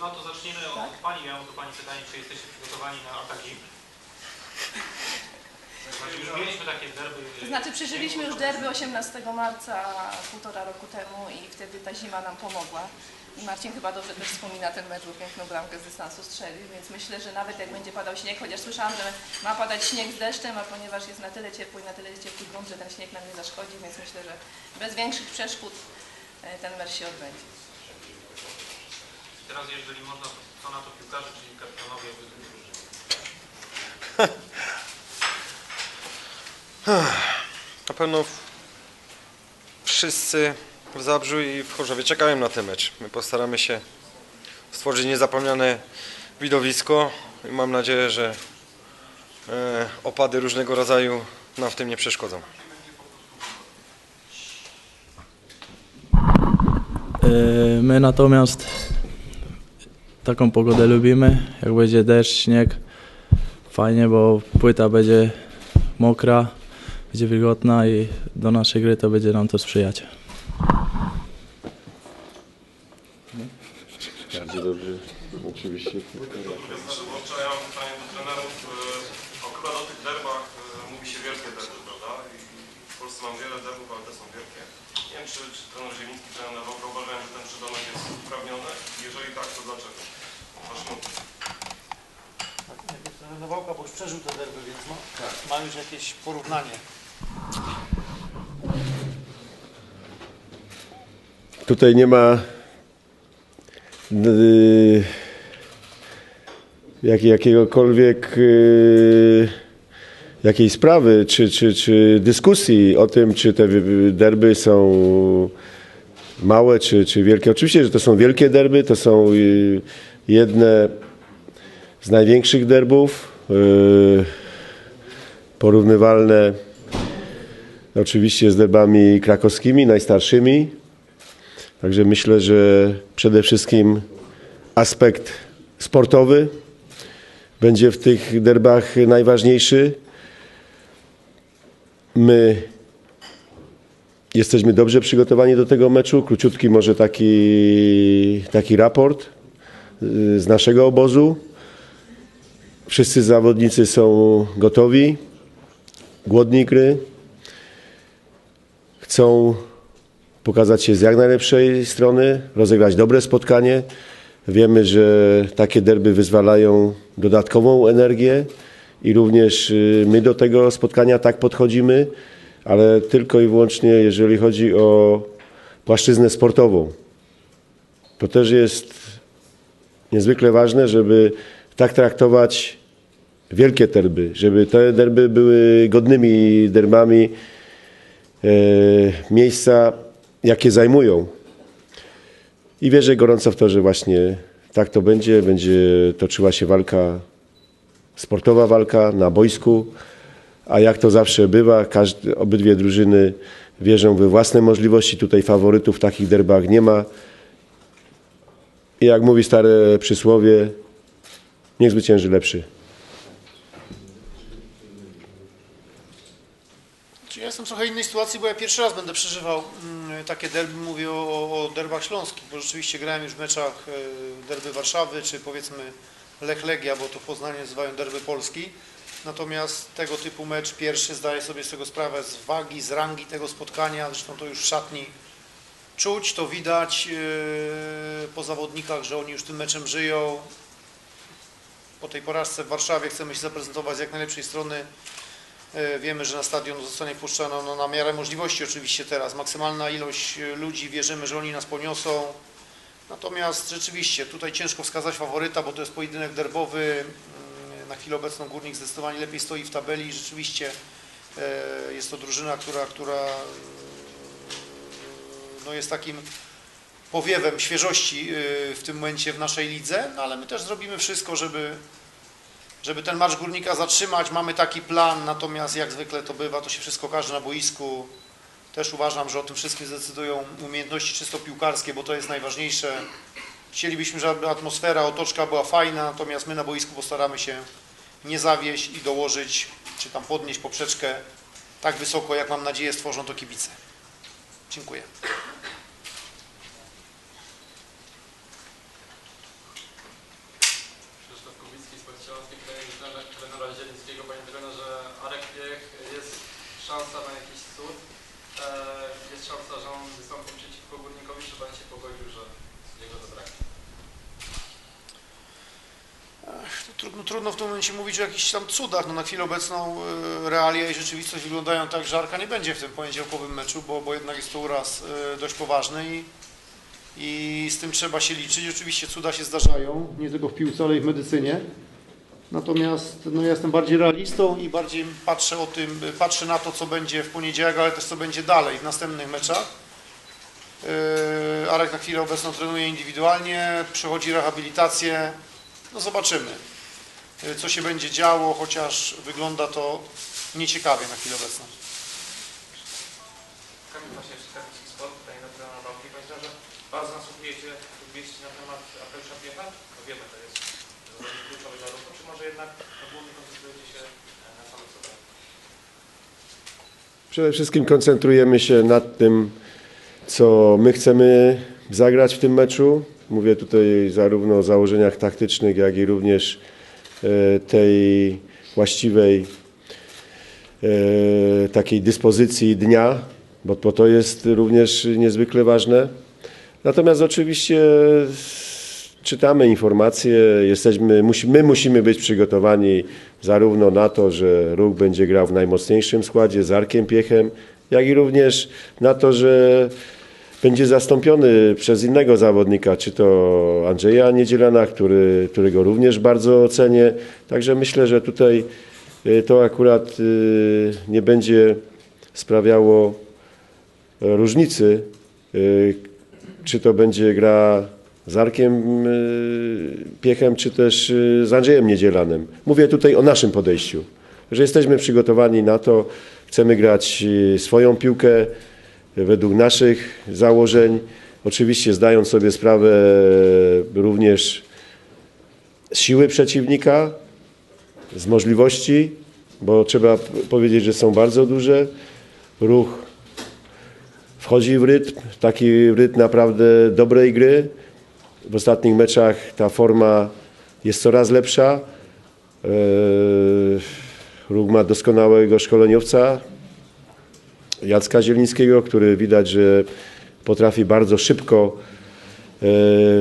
No to zacznijmy Tak? od Pani. Miałem do Pani pytanie, czy jesteście przygotowani na ataki? Znaczy już mieliśmy takie derby. To znaczy przeżyliśmy już derby 18 marca półtora roku temu i wtedy ta zima nam pomogła. I Marcin chyba dobrze też wspomina ten mecz, bo piękną bramkę z dystansu strzelił, więc myślę, że nawet jak będzie padał śnieg, chociaż słyszałam, że ma padać śnieg z deszczem, a ponieważ jest na tyle ciepły i na tyle ciepły grunt, że ten śnieg nam nie zaszkodzi, więc myślę, że bez większych przeszkód e, ten mecz się odbędzie. Teraz jeżeli można, to co na to piłkarze, czyli kapitanowie obydwu drużyn? Na pewno wszyscy w Zabrzu i w Chorzowie czekają na ten mecz. My postaramy się stworzyć niezapomniane widowisko i mam nadzieję, że e, opady różnego rodzaju nam w tym nie przeszkodzą. E, My natomiast taką pogodę lubimy. Jak będzie deszcz, śnieg, fajnie, bo płyta będzie mokra, będzie wilgotna i do naszej gry to będzie nam to sprzyjać. Bardzo dobrze, oczywiście. Zwłaszcza ja mam pytanie do trenerów. E, tych derbach e, mówi się wielkie derby, prawda? I w Polsce mam wiele derbów, ale te są wielkie. Nie wiem, czy, czy trener Zieliński, trener Nawałka uważają, że ten przydomek jest uprawniony? Jeżeli tak, to dlaczego? Waszym Trener Nawałka, bo już przeżył te derby, więc ma, ma już jakieś porównanie. Tutaj nie ma y, jak, jakiegokolwiek y, jakiej sprawy czy, czy, czy dyskusji o tym, czy te derby są małe czy, czy wielkie. Oczywiście, że to są wielkie derby, to są y, jedne z największych derbów, y, porównywalne oczywiście z derbami krakowskimi, najstarszymi. Także myślę, że przede wszystkim aspekt sportowy będzie w tych derbach najważniejszy. My jesteśmy dobrze przygotowani do tego meczu. Króciutki może taki, taki raport y, z naszego obozu. Wszyscy zawodnicy są gotowi, głodni gry. Chcą pokazać się z jak najlepszej strony, rozegrać dobre spotkanie. Wiemy, że takie derby wyzwalają dodatkową energię i również y, my do tego spotkania tak podchodzimy, ale tylko i wyłącznie jeżeli chodzi o płaszczyznę sportową. To też jest niezwykle ważne, żeby tak traktować wielkie derby, żeby te derby były godnymi derbami e, miejsca, jakie zajmują. I wierzę gorąco w to, że właśnie tak to będzie. Będzie toczyła się walka, sportowa walka na boisku, a jak to zawsze bywa, każdy, obydwie drużyny wierzą we własne możliwości. Tutaj faworytów w takich derbach nie ma. I jak mówi stare przysłowie, niech zwycięży lepszy. Ja jestem w trochę innej sytuacji, bo ja pierwszy raz będę przeżywał mm, takie derby, mówię o, o derbach śląskich, bo rzeczywiście grałem już w meczach e, derby Warszawy, czy powiedzmy Lech Legia, bo to w Poznaniu nazywają derby Polski. Natomiast tego typu mecz pierwszy zdaję sobie z tego sprawę z wagi, z rangi tego spotkania, zresztą to już w szatni czuć, to widać e, po zawodnikach, że oni już tym meczem żyją. Po tej porażce w Warszawie chcemy się zaprezentować z jak najlepszej strony. E, Wiemy, że na stadion zostanie wpuszczano no, na miarę możliwości oczywiście teraz. Maksymalna ilość e, ludzi, wierzymy, że oni nas poniosą. Natomiast rzeczywiście tutaj ciężko wskazać faworyta, bo to jest pojedynek derbowy. Na chwilę obecną Górnik zdecydowanie lepiej stoi w tabeli. Rzeczywiście e, jest to drużyna, która, która e, no, jest takim powiewem świeżości e, w tym momencie w naszej lidze, no, ale my też zrobimy wszystko, żeby, żeby ten marsz górnika zatrzymać. Mamy taki plan, natomiast jak zwykle to bywa, to się wszystko okaże na boisku. Też uważam, że o tym wszystkim zdecydują umiejętności czysto piłkarskie, bo to jest najważniejsze. Chcielibyśmy, żeby atmosfera, otoczka była fajna, natomiast my na boisku postaramy się nie zawieść i dołożyć, czy tam podnieść poprzeczkę tak wysoko, jak mam nadzieję stworzą to kibice. Dziękuję. szansa na jakiś cud? E, jest szansa, że on wystąpi przeciwko Górnikowi, czy Pan się pogodził, że jego zabraknie? To Trudno, w tym momencie mówić o jakichś tam cudach. No na chwilę obecną e, realia i rzeczywistość wyglądają tak, że Arka nie będzie w tym poniedziałkowym meczu, bo, bo jednak jest to uraz e, dość poważny i, i z tym trzeba się liczyć. Oczywiście cuda się zdarzają, nie tylko w piłce, ale i w medycynie. Natomiast no, ja jestem bardziej realistą i bardziej patrzę o tym, patrzę na to, co będzie w poniedziałek, ale też co będzie dalej w następnych meczach. Yy, Arek na chwilę obecną trenuje indywidualnie, przechodzi rehabilitację. No zobaczymy, co się będzie działo, chociaż wygląda to nieciekawie na chwilę obecną. Kamil Sport, tutaj na temat. Panie że bardzo nasłuchujecie wieści na temat Apelsza Piecha? No wiemy, to jest kluczowy dla ruchu, czy może jednak głównie koncentrujecie się e, na samych sobie? Przede wszystkim koncentrujemy się nad tym, co my chcemy zagrać w tym meczu. Mówię tutaj zarówno o założeniach taktycznych, jak i również tej właściwej e, takiej dyspozycji dnia, bo, to jest również niezwykle ważne. Natomiast oczywiście czytamy informacje, jesteśmy, my musimy być przygotowani zarówno na to, że Ruch będzie grał w najmocniejszym składzie z Arkiem Piechem, jak i również na to, że będzie zastąpiony przez innego zawodnika, czy to Andrzeja Niedzielana, który, którego również bardzo ocenię. Także myślę, że tutaj y, to akurat y, nie będzie sprawiało różnicy, y, czy to będzie gra z Arkiem Piechem, czy też z Andrzejem Niedzielanem. Mówię tutaj o naszym podejściu, że jesteśmy przygotowani na to, chcemy grać swoją piłkę według naszych założeń, oczywiście zdając sobie sprawę również z siły przeciwnika, z możliwości, bo trzeba powiedzieć, że są bardzo duże. Ruch wchodzi w rytm, taki rytm naprawdę dobrej gry. W ostatnich meczach ta forma jest coraz lepsza. Eee, Ruch ma doskonałego szkoleniowca, Jacka Zielińskiego, który widać, że potrafi bardzo szybko e,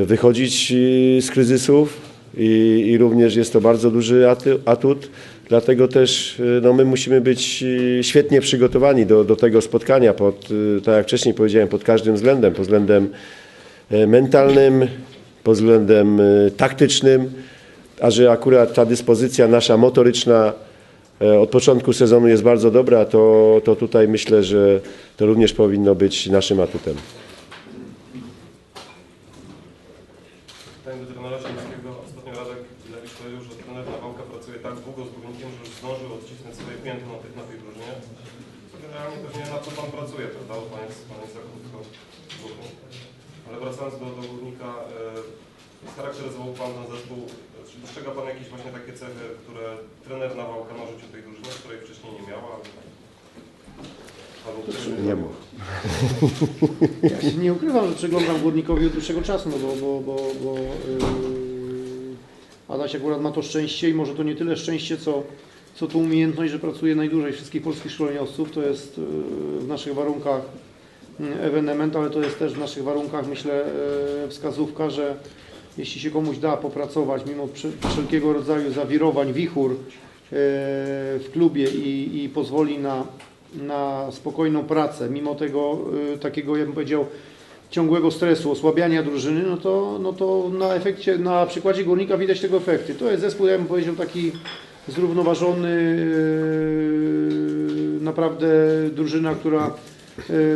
wychodzić e, z kryzysów i, i również jest to bardzo duży atut. Dlatego też e, no, my musimy być świetnie przygotowani do, do tego spotkania, pod, tak jak wcześniej powiedziałem, pod każdym względem, pod względem mentalnym, pod względem taktycznym, a że akurat ta dyspozycja nasza motoryczna od początku sezonu jest bardzo dobra, to, to tutaj myślę, że to również powinno być naszym atutem. Pytanie do. Ostatnio pracuje tak długo z górnikiem, że już zdążył odcisnąć swoje piętno na pewnie na co pan pracuje, prawda? Pan jest, za krótko w. Ale wracając do, e, charakteryzował pan ten zespół. Czy dostrzega pan jakieś właśnie takie cechy, które trener Nawałka życiu tej drużyny, której wcześniej nie miała? Nie mów. Ja się nie ukrywam, że przeglądam Górnikowi od dłuższego czasu, no bo, bo, bo, bo yy, Adaś akurat ma to szczęście i może to nie tyle szczęście, co, co to umiejętność, że pracuje najdłużej wszystkich polskich szkoleniowców. To jest yy, w naszych warunkach yy, ewenement, ale to jest też w naszych warunkach, myślę, yy, wskazówka, że jeśli się komuś da popracować mimo wszelkiego rodzaju zawirowań, wichur yy, w klubie i, i pozwoli na, na spokojną pracę, mimo tego y, takiego, ja powiedział, ciągłego stresu, osłabiania drużyny, no to, no to na efekcie, na przykładzie Górnika widać tego efekty. To jest zespół, ja powiedział, taki zrównoważony, y, naprawdę drużyna, która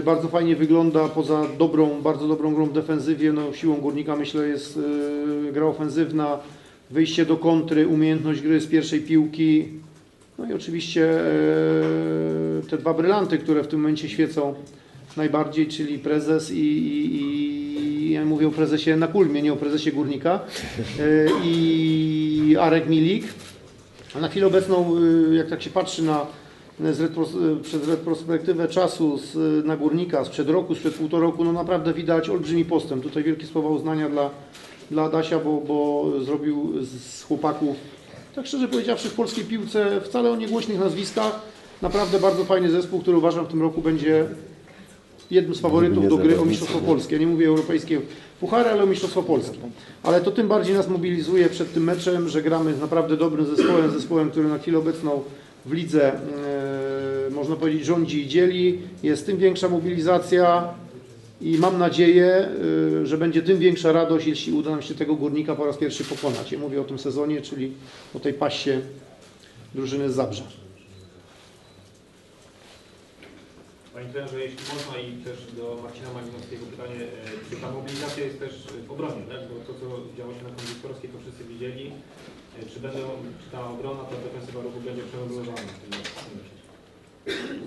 bardzo fajnie wygląda, poza dobrą, bardzo dobrą grą w defensywie, no siłą Górnika myślę jest y, gra ofensywna, wyjście do kontry, umiejętność gry z pierwszej piłki, no i oczywiście e, te dwa brylanty, które w tym momencie świecą najbardziej, czyli prezes i, i, i ja mówię o prezesie na Kulmie, nie o prezesie Górnika. E, i Arek Milik. A na chwilę obecną, e, jak tak się patrzy na z retros, e, przez retrospektywę czasu z, na Górnika sprzed roku, sprzed półtora roku, no naprawdę widać olbrzymi postęp. Tutaj wielkie słowa uznania dla, dla Adasia, bo, bo zrobił z chłopaków tak szczerze powiedziawszy, w polskiej piłce wcale o niegłośnych nazwiskach naprawdę bardzo fajny zespół, który uważam w tym roku będzie jednym z faworytów do gry o Mistrzostwo Polskie. Ja nie mówię europejskie puchary, ale o Mistrzostwo Polskie. Ale to tym bardziej nas mobilizuje przed tym meczem, że gramy z naprawdę dobrym zespołem, zespołem, który na chwilę obecną w lidze, można powiedzieć, rządzi i dzieli. Jest tym większa mobilizacja i mam nadzieję, y, że będzie tym większa radość, jeśli uda nam się tego górnika po raz pierwszy pokonać. Ja mówię o tym sezonie, czyli o tej paście drużyny z Zabrza. Panie trenerze, jeśli można i też do Marcina Malinowskiego pytanie, e, czy ta mobilizacja jest też w obronie, tak? Bo to, co działo się na kondytorskiej, to wszyscy widzieli. E, Czy, będą, czy ta obrona, ta defensywa ruchu będzie meczu?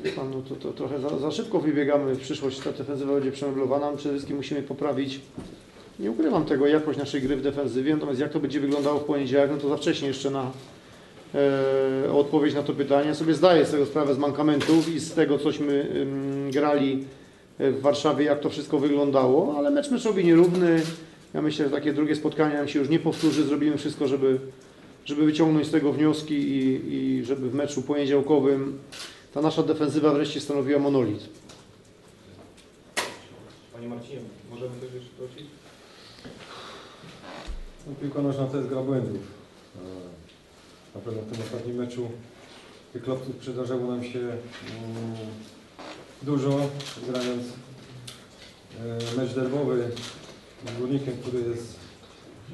No to, to trochę za, za szybko wybiegamy w przyszłość, ta defensywa będzie przemeblowana. Przede wszystkim musimy poprawić, nie ukrywam tego, jakość naszej gry w defensywie, natomiast jak to będzie wyglądało w poniedziałek, no to za wcześnie jeszcze na e, odpowiedź na to pytanie. Ja sobie zdaję z tego sprawę z mankamentów i z tego, cośmy ym, grali w Warszawie, jak to wszystko wyglądało, ale mecz meczowi nierówny. Ja myślę, że takie drugie spotkanie nam się już nie powtórzy. Zrobimy wszystko, żeby, żeby wyciągnąć z tego wnioski i, i żeby w meczu poniedziałkowym ta nasza defensywa wreszcie stanowiła monolit. Panie Marcinie, możemy coś jeszcze prosić? No, piłka nożna to jest gra błędów. E, Na pewno w tym ostatnim meczu tych klopsów przydarzało nam się mm, dużo, grając e, mecz derbowy z Górnikiem, który jest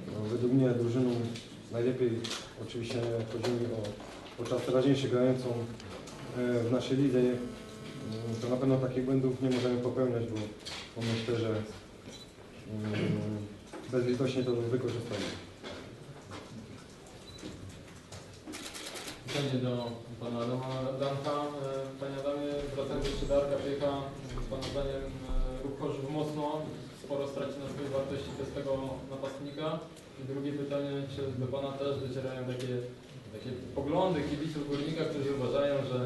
no, według mnie drużyną najlepiej, oczywiście chodzi mi o, o czas teraźniejszy grającą w naszej lidze, mm, to na pewno takich błędów nie możemy popełniać, bo, bo myślę, że mm, bezlitośnie to wykorzystamy. Pytanie do pana Adama Danka. E, Panie Adamie, wracając jeszcze do Arka Piecha, pana zdaniem e, ruch Chorzów mocno, sporo straci na swojej wartości bez tego napastnika. I drugie pytanie, czy do pana też docierają takie, takie poglądy kibiców górnika, którzy uważają, że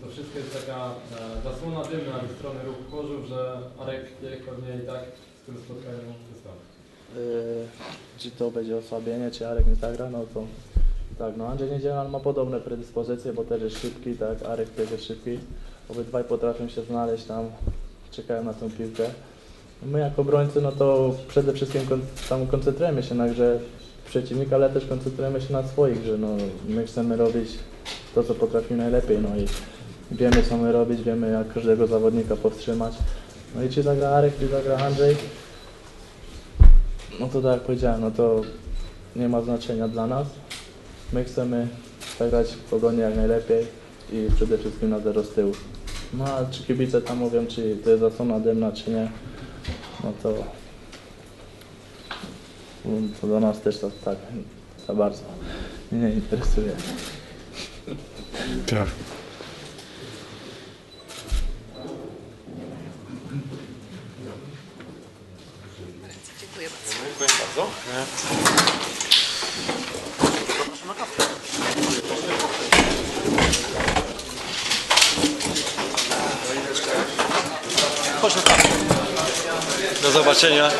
to wszystko jest taka e, zasłona dymna ze strony ruchu Chorzów, że Arek Piech pewnie i tak w tym spotkaniu wystąpi. Yy, czy to będzie osłabienie, czy Arek nie zagra, no to tak, no Andrzej Niedziela ma podobne predyspozycje, bo też jest szybki, tak, Arek też jest szybki. Obydwaj potrafią się znaleźć tam, czekają na tą piłkę. My jako obrońcy, no to przede wszystkim kon tam koncentrujemy się na grze przeciwnika, ale też koncentrujemy się na swoich grze, no my chcemy robić to, co potrafimy najlepiej, no i wiemy, co my robić, wiemy, jak każdego zawodnika powstrzymać. No i czy zagra Arek, czy zagra Andrzej, no to tak jak powiedziałem, no to nie ma znaczenia dla nas. My chcemy zagrać w pogoni jak najlepiej i przede wszystkim na zero z tyłu. No a czy kibice tam mówią, czy to jest zasłona dymna, czy nie, no to, to do nas też to tak za bardzo mnie nie interesuje. Tak. Dziękuję bardzo. Dziękuję bardzo. Do zobaczenia.